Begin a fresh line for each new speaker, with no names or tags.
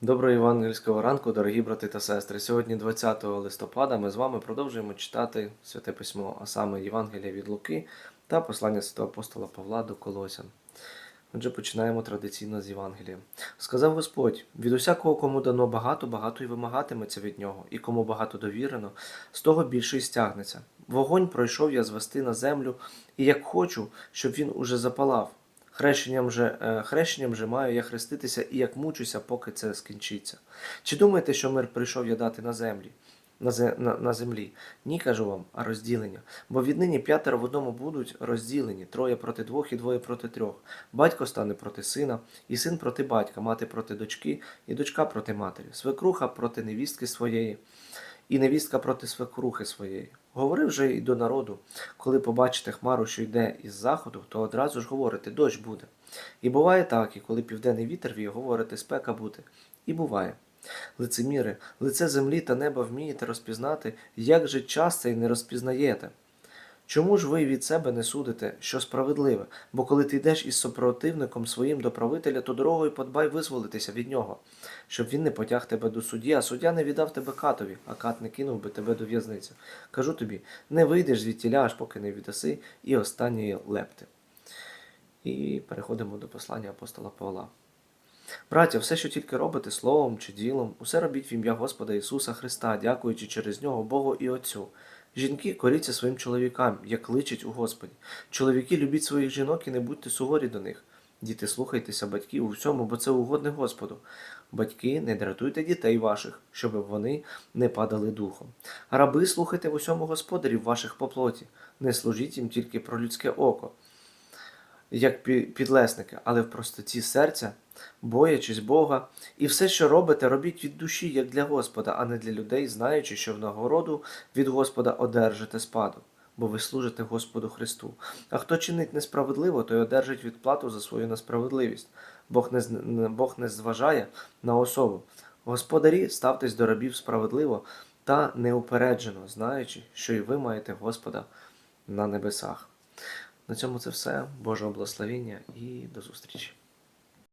Доброго євангельського ранку, дорогі брати та сестри. Сьогодні, 20 листопада, ми з вами продовжуємо читати Святе Письмо, а саме Євангелія від Луки та послання святого апостола Павла до Колосян. Отже, починаємо традиційно з Євангелія. Сказав Господь: від усякого, кому дано багато, багато й вимагатиметься від нього, і кому багато довірено, з того більше й стягнеться. Вогонь пройшов я звести на землю, і як хочу, щоб він уже запалав. Хрещенням же, е, хрещенням же маю я хреститися і як мучуся, поки це скінчиться. Чи думаєте, що мир прийшов я дати на землі? На, зе- на, на землі? Ні, кажу вам, а розділення. Бо віднині п'ятеро в одному будуть розділені, троє проти двох і двоє проти трьох. Батько стане проти сина, і син проти батька, мати проти дочки, і дочка проти матері, свекруха проти невістки своєї, і невістка проти свекрухи своєї. Говорив же й до народу, коли побачите хмару, що йде із заходу, то одразу ж говорите, дощ буде. І буває так, і коли південний вітер віє, говорите, спека буде. І буває. Лицеміри, лице землі та неба вмієте розпізнати, як же час цей не розпізнаєте. Чому ж ви від себе не судите, що справедливе? Бо коли ти йдеш із супротивником своїм до правителя, то дорогою подбай визволитися від нього, щоб він не потяг тебе до судді, а суддя не віддав тебе катові, а кат не кинув би тебе до в'язниці. Кажу тобі, не вийдеш звідтіля, аж поки не віддаси і останньої лепти. І переходимо до послання апостола Павла. Браття, все, що тільки робите словом чи ділом, усе робіть в ім'я Господа Ісуса Христа, дякуючи через нього Богу і Отцю. Жінки коріться своїм чоловікам, як личить у Господі. Чоловіки любіть своїх жінок і не будьте суворі до них. Діти, слухайтеся батьків у всьому, бо це угодне Господу. Батьки, не дратуйте дітей ваших, щоб вони не падали духом. Раби, слухайте в усьому господарів ваших по плоті, не служіть їм тільки про людське око, як підлесники, але в простоті серця, боячись Бога, і все, що робите, робіть від душі, як для Господа, а не для людей, знаючи, що в нагороду від Господа одержите спадок, бо ви служите Господу Христу. А хто чинить несправедливо, той одержить відплату за свою несправедливість. Бог не- Бог не зважає на особу. Господарі, ставтесь до рабів справедливо та неупереджено, знаючи, що і ви маєте Господа на небесах. На цьому це все. Божого благословення і до зустрічі.